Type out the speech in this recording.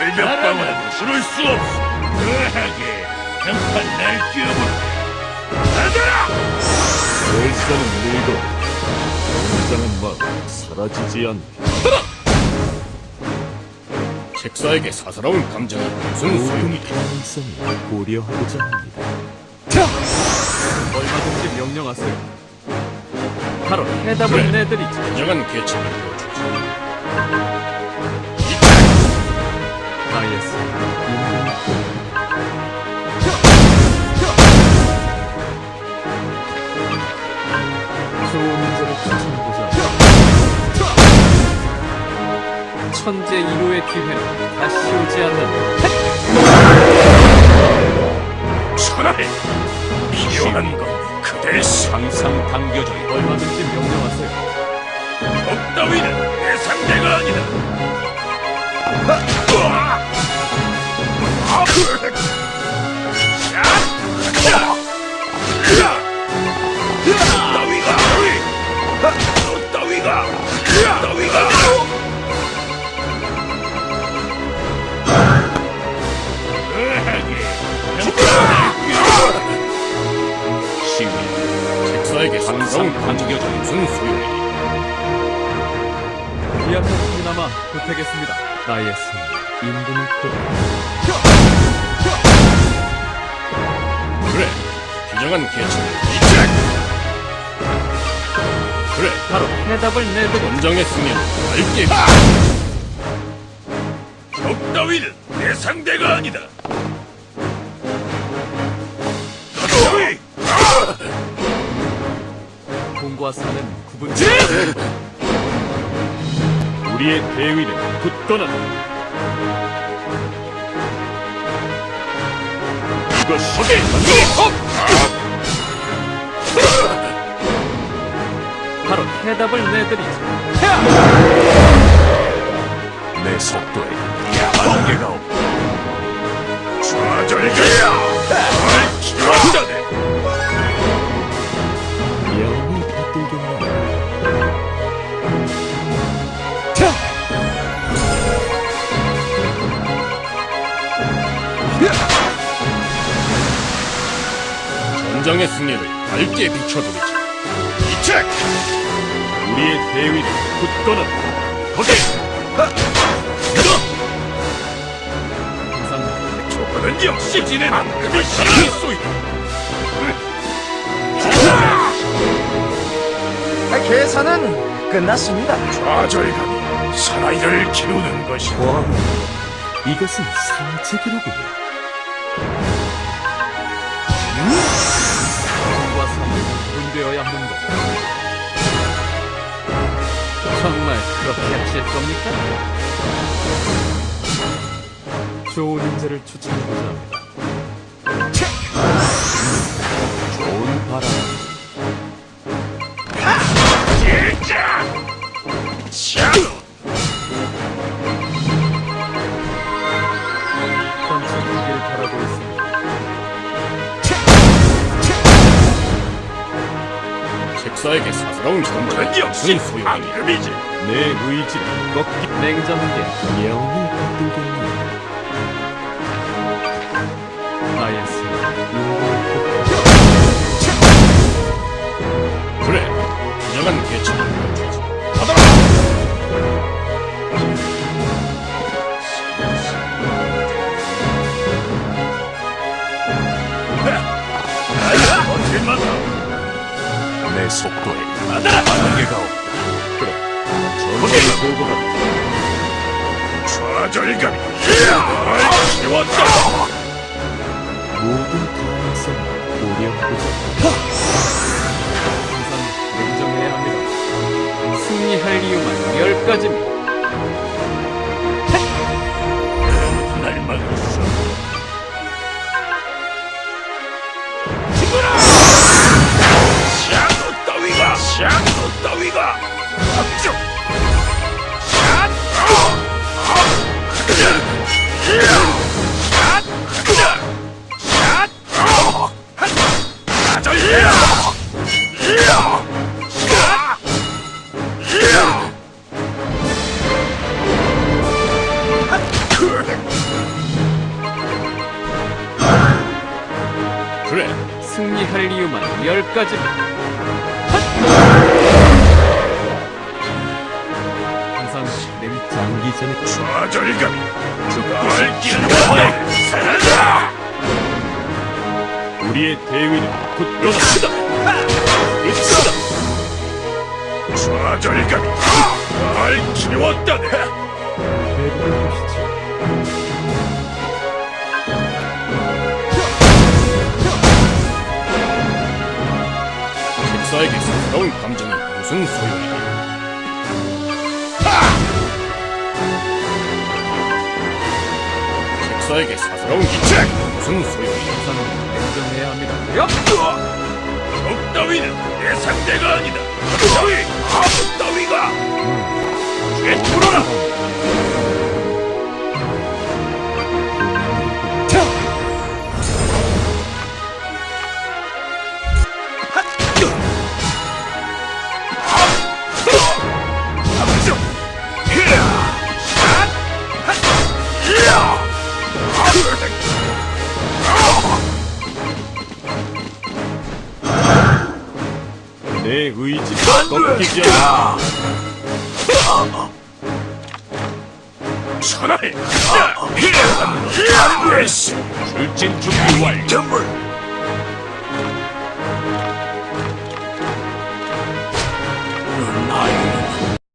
절벽방어는 부를 수 없어. 그하게 한판 날 뛰어보라. 가자! 열사는 늙어 공장은 막 사라지지 않게 책사에게 사사로운 감정이 무슨 모든 소용이지? 가능성을 고려하고자 합니다 얼마든지 명령하세요. 바로 해답을 그래. 내드리죠. 진정한 개체를 보여주지. 천재 1호의 기회는 다시 오지 않는다. 천하에 필요한 건 그댈 상상 당겨져 얼마든지 명령하세요. 적 따위는 항상 감겨져 무슨 소용이니? 미약한 힘이나마 보태겠습니다. 나의 승, 인분을 곧 그래, 비정한 개체를 이책! 그래, 바로 해답을 승리는 밝게 적 따위는 내 상대가 아니다. 공과 사는 구분. 우리의 대위는 굳건한 이것이 바로 해답을 내드리죠. 내 속도에 한계가 없다. 좌절자야! 전장의 승리를 밝게 비춰드리지. 이책! 우리의 대위는 굳건한 거기! 항상 저거는 역시 지는 앙금이 시기 쏘이다. 아, 계산은 끝났습니다. 좌절감이 사나이를 키우는 것이 왕 이것은 상책이로군요 되어야 하는 것. 정말 그렇게 하실 겁니까? 좋은 인재를 추천해보자. 책사에게 사사로운 전투는 역시 소용이 앙금이지. 내 의지를 꺾기 냉정하게 영이 받들겠나 속도에 한계가 없다. 그래, 전투의 보고가 좌절감이 날 키웠다. 모든 가능성을 고려하고자 항상 냉정해야 합니다. 승리할 이유만 열 가지입니다. 승리할 이유만 10가지다. 장기 전에 좌절감이 날 기르는 살아라! 우리의 대위는 곧 으쌰다 으쌰다 좌절감이 날 키웠다네. 책사에게 사스러운 감정이 무슨 소용이냐 책사에게 사스러운 기책! 무슨 소용이냐 항상 냉정해야 합니다. 야! 적 따위는 내 상대가 아니다. 따위 아무 따위가! 꿰뚫어라 내 의지가 꺾이지 않아. 천하에 대시 출진 준비 완료